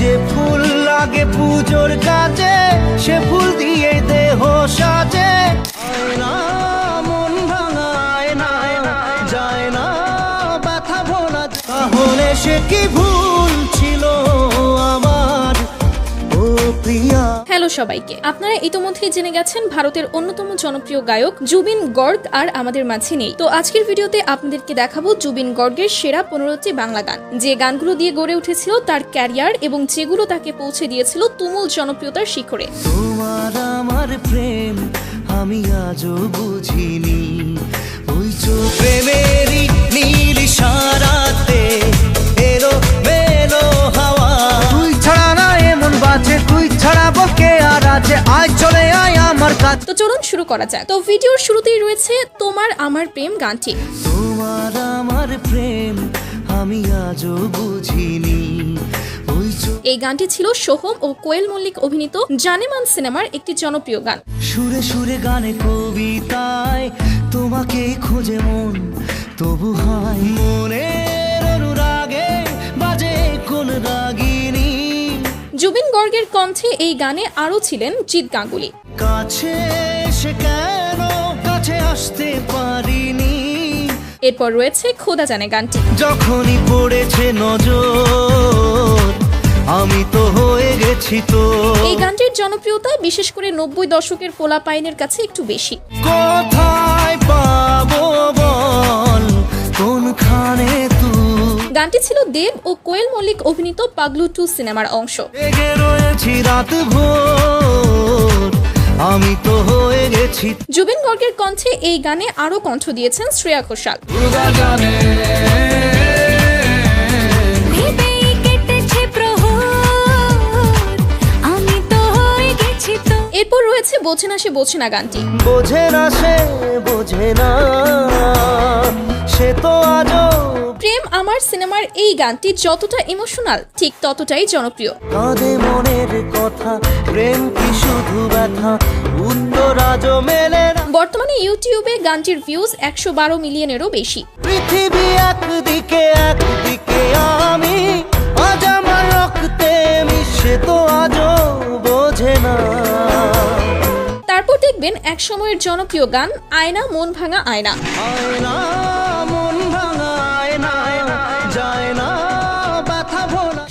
যে ফুল লাগে পুজোর কাজে সে ফুল দিয়ে দেহ সাজে। আয়না, মন ভাঙায় না যায় না ব্যথা ভোলা। তাহলে সে কি ভুল? সবাইকে। আপনারা ইতোমধ্যে জেনে গেছেন, ভারতের অন্যতম জনপ্রিয় গায়ক জুবিন গর্গ আর আমাদের মাঝে নেই। তো আজকের ভিডিওতে আপনাদেরকে দেখাবো জুবিন গর্গের সেরা পনেরোটি বাংলা গান। যে গানগুলো দিয়ে গড়ে উঠেছিল তার ক্যারিয়ার এবং যেগুলো তাকে পৌঁছে দিয়েছিল তুমুল জনপ্রিয়তার শিখরে। তোমার আমার প্রেম, আমি আজও বুঝিনি। ওই চোখ চলুন শুরু করা যাক। তো ভিডিওর শুরুতেই রয়েছে তোমার আমার প্রেম গানটি। তোমার আমার প্রেম আমি আজও বুঝিনি। এই গানটি ছিল সোহম ও কোয়েল মল্লিক অভিনীত জানেমান সিনেমার একটি জনপ্রিয় গান। সুরে সুরে গানে কবিতায় তোমাকে খোঁজে মন তবু হয় মনের অনুরাগে বাজে কোন জুবিন গর্গের কণ্ঠে এই গানে আরও ছিলেন জিৎ গাঙ্গুলি। কাছে কেন কাছে আসতে পারিনি? এরপর রয়েছে খোদা জানে গানটি। যখনই পড়েছে নজর আমি তো হয়ে গেছি তো। এই গানটির জনপ্রিয়তা বিশেষ করে নব্বই দশকের পোলা পাইনের কাছে একটু বেশি। কোথায় পাবো গানটি ছিল দেব ও কোয়েল মল্লিক অভিনীত পাগলু টু সিনেমার অংশ। আমি তো হয়ে গেছি। জুবিন গর্গের কণ্ঠে এই গানে আরও কণ্ঠ দিয়েছেন শ্রেয়া ঘোষাল। ভেবেই কেটেছে প্রহর আমি তো হয়ে গেছি তো। এরপর রয়েছে বোঝে না সে বোঝে না গানটি। বোঝে না সে বোঝে না। সে তো আজও প্রেম আমার সিনেমার এই গানটি যতটা ইমোশনাল ঠিক ততটাই জনপ্রিয়। কাঁদে মনের কথা প্রেম কি শুধু ব্যথা উত্তর মেলে বর্তমানে ইউটিউবে গানটির ভিউজ একশো বারো মিলিয়নেরও বেশি। পৃথিবী একদিকে একদিকে আমি আজ আমার রক্তে মিশে তো আজও বোঝে না। তারপর দেখবেন এক সময়ের জনপ্রিয় গান আয়না মন ভাঙা আয়না। আয়না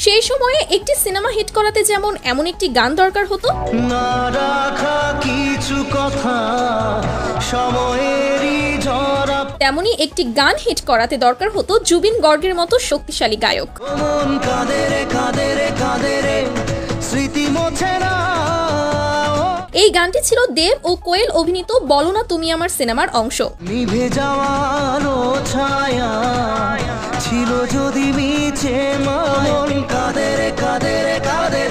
সেই সময়ে একটি সিনেমা হিট করাতে যেমন এমন একটি গান দরকার হতো। না রাখা কিছু কথা সময়েরই ঝরা তেমনি একটি গান হিট করাতে দরকার হতো জুবিন গর্গের মতো শক্তিশালী গায়ক। কাদের কাদের রে কাঁদে রে কাঁদে রে স্মৃতি মোছে না এই গানটি ছিল দেব ও কোয়েল অভিনীত বলো না তুমি আমার সিনেমার অংশ। নিভে যাওয়ানো ছায়া ছিল যদি মিছে মন কাঁদে রে কাঁদে রে কাঁদে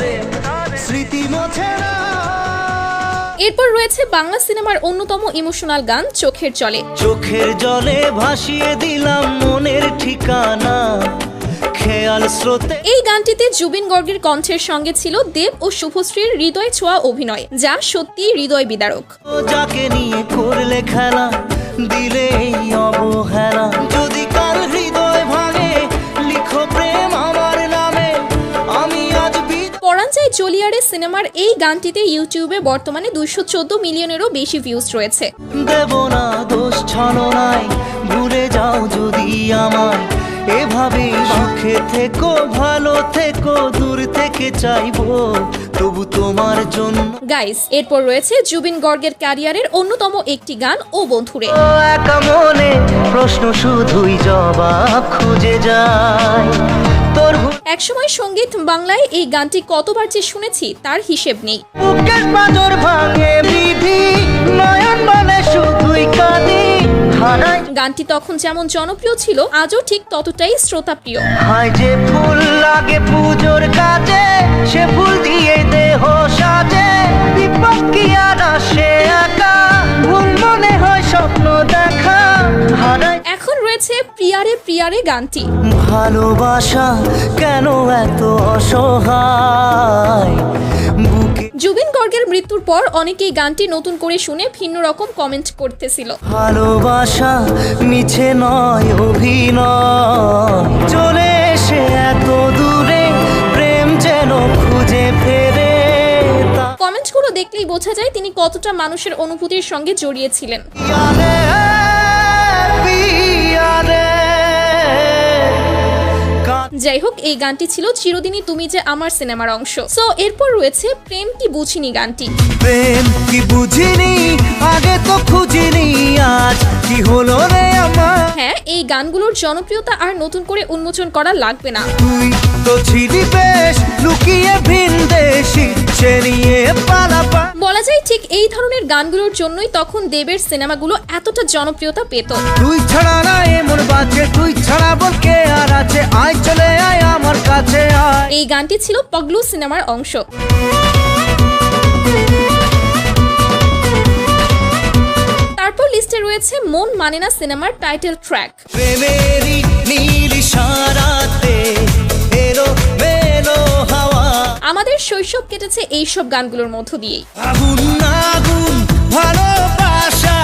স্মৃতি মোছে না। এরপর রয়েছে বাংলা সিনেমার অন্যতম ইমোশনাল গান চোখের জলে। চোখের জলে ভাসিয়ে দিলাম মনের ঠিকানা। খেয়াল স্রোতে। এই গানটিতে জুবিন গর্গের কণ্ঠের সঙ্গে ছিল দেব ও শুভশ্রীর হৃদয় ছোঁয়া অভিনয় যা সত্যি হৃদয় বিদারক। যাকে নিয়ে করলে খেলা দিলে অবহেলা। যদি কাল হৃদয় ভাঙে লিখো প্রেম আমার নামে আমি আজ বিদ চলিয়ারে সিনেমার এই গানটিতে ইউটিউবে বর্তমানে দুইশো চোদ্দ মিলিয়নেরও বেশি ভিউজ রয়েছে। দেব না দোষ ছলনায় ভুলে যাও যদি আমায়। এভাবে সুখে থেকো ভালো থেকো দূর থেকে চাইব তবু তোমার জন্য। গাইস এরপর রয়েছে জুবিন গর্গের ক্যারিয়ারের অন্যতম একটি গান ও বন্ধুরে। একা মনে প্রশ্ন শুধুই জবাব খুঁজে যায়। তোর একসময় সংগীত বাংলায় এই গানটি কতবার যে শুনেছি তার হিসেব নেই। বুকের পাঁজর ভাঙে বিধি নয়ন মানে শুধুই কাঁদি। গানটি তখন যেমন জনপ্রিয় ছিল আজও ঠিক ততটাই শ্রোতাপ্রিয়। হায় যে ফুল লাগে পুজোর কাজে সে ফুল দিয়ে দেহ সাজে। বিপদ কি আর একা ভুল মনে হয় স্বপ্ন দেখা। এখন রয়েছে প্রিয়ারে প্রিয়ারে গানটি। ভালোবাসা কেন এত অসহায়? বুকে জুবিন গর্গের মৃত্যুর পর অনেকেই গানটি নতুন করে শুনে ভিন্ন রকম কমেন্ট করতেছিল। ভালোবাসা মিছে নয় অভিনয়। চলে এসে এত দূরে প্রেম যেন খুঁজে ফেরে কমেন্টগুলো দেখলেই বোঝা যায় তিনি কতটা মানুষের অনুভূতির সঙ্গে জড়িয়েছিলেন যাই হোক এই গানটি ছিল চিরদিনই তুমি যে আমার সিনেমার অংশ। সো এরপর রয়েছে প্রেম কি বুঝিনি গানটি। প্রেম কি বুঝিনি আগে তো খুঁজিনি আজ কি হলো রে আমার? হ্যাঁ এই গানগুলোর জনপ্রিয়তা আর নতুন করে উন্মোচন করা লাগবে না। তুই তো ছিলি বেশ লুকিয়ে ভিন দেশি পালাপা বলা যায় ঠিক এই ধরনের গানগুলোর জন্যই তখন দেবের সিনেমাগুলো এতটা জনপ্রিয়তা পেত। তুই ছাড়া না এমন বাজে তুই ছাড়া বল কে আর আছে? আয় চলে আয় আমার কাছে আয়। এই গানটি ছিল পগলু সিনেমার অংশ। তারপর লিস্টে রয়েছে মন মানে না সিনেমার টাইটেল ট্র্যাক প্রেমেরই শৈশব কেটেছে এইসব গানগুলোর মধ্য দিয়েই। আগুন আগুন ভালোবাসা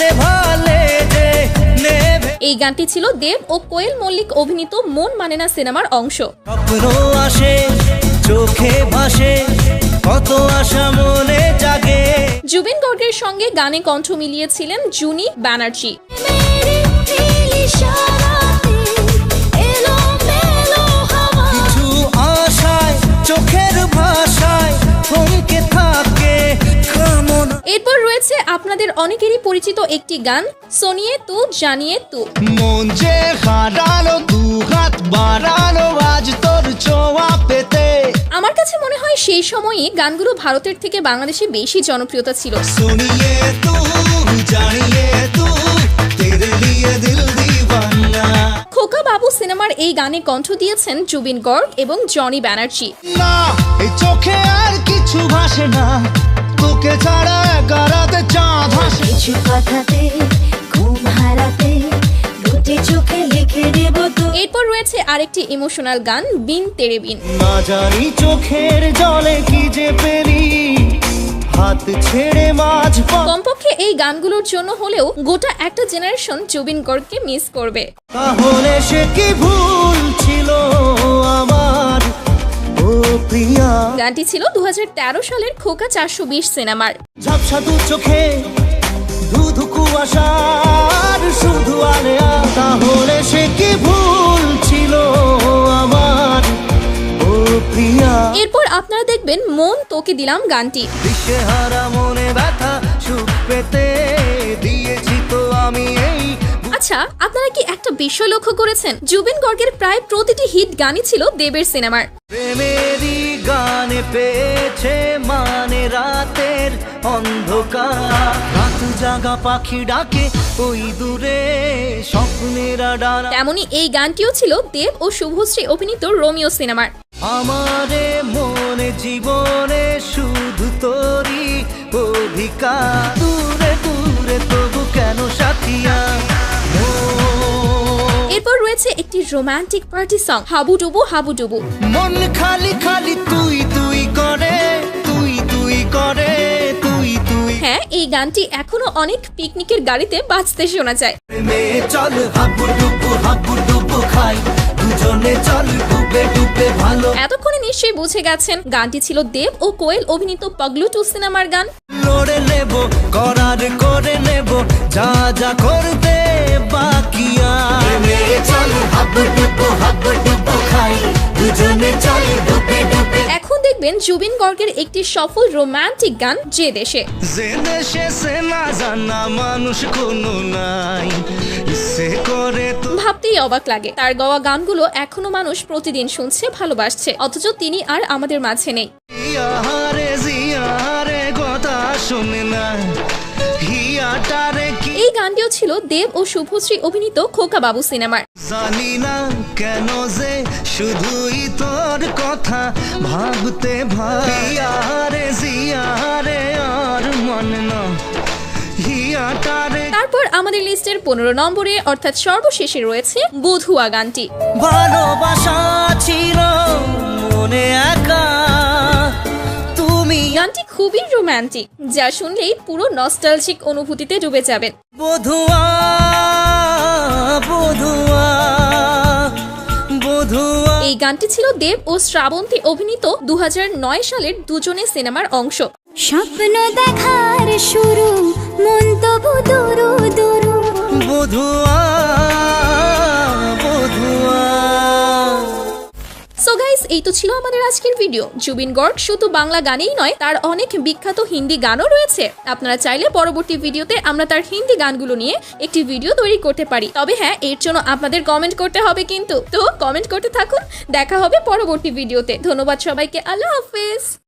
নেভালে এই গানটি ছিল দেব ও কোয়েল মল্লিক অভিনীত মন মানে না সিনেমার অংশ। আসে চোখে ভাসে কত আশা মনে জাগে। জুবিন গর্গের সঙ্গে গানে কণ্ঠ মিলিয়েছিলেন জুনি ব্যানার্জি। চোখের ভাষায় থমকে থাকে এরপর রয়েছে আপনাদের অনেকেরই পরিচিত একটি গান সোনিয়ে তু জানিয়ে তু। মন যে হারালো দু হাত বাড়ালো আজ তোর চোয়া পেতে। আমার কাছে মনে হয় সেই সময়ে গানগুলো ভারতের থেকে বাংলাদেশে বেশি জনপ্রিয়তা ছিল। সোনিয়ে তু জানিয়ে তু তেরে লিয়ে দিল সিনেমার এই গানে কণ্ঠ দিয়েছেন জুবিন গর্গ এবং জনি ব্যানার্জি। চোখে আর কিছু ভাসে না। তোকে ছাড়া একারাতে চাঁদ হাসে কিছু কথাতে ঘুম হারাতে দুটি চোখে লিখে দেব এরপর রয়েছে আরেকটি ইমোশনাল গান বিন তেরে বিন। না জানি চোখের জলে কি যে পেলি। হাত ছেড়ে মাঝ কমপক্ষে এই গানগুলোর জন্য হলেও গোটা একটা জেনারেশন জুবিন গর্গকে মিস করবে। তাহলে সে কি ভুল ছিল আমার? ও প্রিয়া। গানটি ছিল দু হাজার তেরো সালের খোকা চারশো বিশ সিনেমার। ঝাপসা দু চোখে ধুধু কুয়াশার শুধু আলেয়া। তাহলে সে কি ভুল এরপর আপনারা দেখবেন মন তোকে দিলাম গানটি। দিশেহারা মনে ব্যথা সুখ পেতে দিয়েছি তো আমি এই আচ্ছা আপনারা কি একটা বিষয় লক্ষ্য করেছেন? জুবিন গর্গের প্রায় প্রতিটি হিট গানই ছিল দেবের সিনেমার। গানে পেয়েছে মানে রাতের অন্ধকার। রাত জাগা পাখি ডাকে ওই দূরে স্বপ্নেরা ডানা। তেমনি এই গানটিও ছিল দেব ও শুভশ্রী অভিনীত রোমিও সিনেমার। আমারে মনে জীবনে শুধু তোরই অধিকার। দূরে দূরে তবু কেন সাথিয়া? এরপর রয়েছে একটি রোমান্টিক পার্টি সং হাবুডুবু হাবুডুবু। মন খালি খালি তুই তুই করে তুই তুই করে তুই তুই। হ্যাঁ এই গানটি এখনও অনেক পিকনিকের গাড়িতে বাজতে শোনা যায়। চল হাবু ডুবু হাবু ডুবু খাই। দুজনে চল ডুবে ডুবে ভালো। এতক্ষণে নিশ্চয়ই বুঝে গেছেন গানটি ছিল দেব ও কোয়েল অভিনীত পগলু টু সিনেমার গান। লড়ে নেব করার করে নেব যা যা করতে বাকি চল হাবু ডুবু হাবু ডুবু খাই দুজনে চল ডুবে ডুবে। এখন দেখবেন জুবিন গর্গের একটি সফল রোমান্টিক গান যে দেশে। যে দেশে সে না জানা মানুষ কোনো নাই ভাবতেই অবাক লাগে। তার গাওয়া গানগুলো এখনও মানুষ প্রতিদিন শুনছে ভালোবাসছে। অথচ তিনি আর আমাদের মাঝে নেই। এই গানটিও ছিল দেব ও শুভশ্রী অভিনীত খোকা বাবু সিনেমার। জানি না কেন যে শুধুই তোর কথা ভাবতে জিয়ারে আর আমাদের লিস্টের পনেরো নম্বরে অর্থাৎ সর্বশেষে রয়েছে বধুয়া গানটি। ভালোবাসা ছিল মনে একা। গানটি খুবই রোমান্টিক যা শুনলেই পুরো নস্টালজিক অনুভূতিতে ডুবে যাবেন। বধুয়া বধুয়া বধুয়া। এই গানটি ছিল দেব ও শ্রাবন্তী অভিনীত দু হাজার নয় সালের দুজনে সিনেমার অংশ। স্বপ্ন দেখার শুরু মন তবু দুরু দুরু। বধুয়া বধুয়া। সো গাইস এই তো ছিল আমাদের আজকের ভিডিও জুবিন গর্গ শুধু বাংলা গানেই নয় তার অনেক বিখ্যাত হিন্দি গানও রয়েছে। আপনারা চাইলে পরবর্তী ভিডিওতে আমরা তার হিন্দি গানগুলো নিয়ে একটি ভিডিও তৈরি করতে পারি। তবে হ্যাঁ এর জন্য আপনাদের কমেন্ট করতে হবে কিন্তু। তো কমেন্ট করতে থাকুন দেখা হবে পরবর্তী ভিডিওতে ধন্যবাদ সবাইকে আল্লাহ হাফেজ।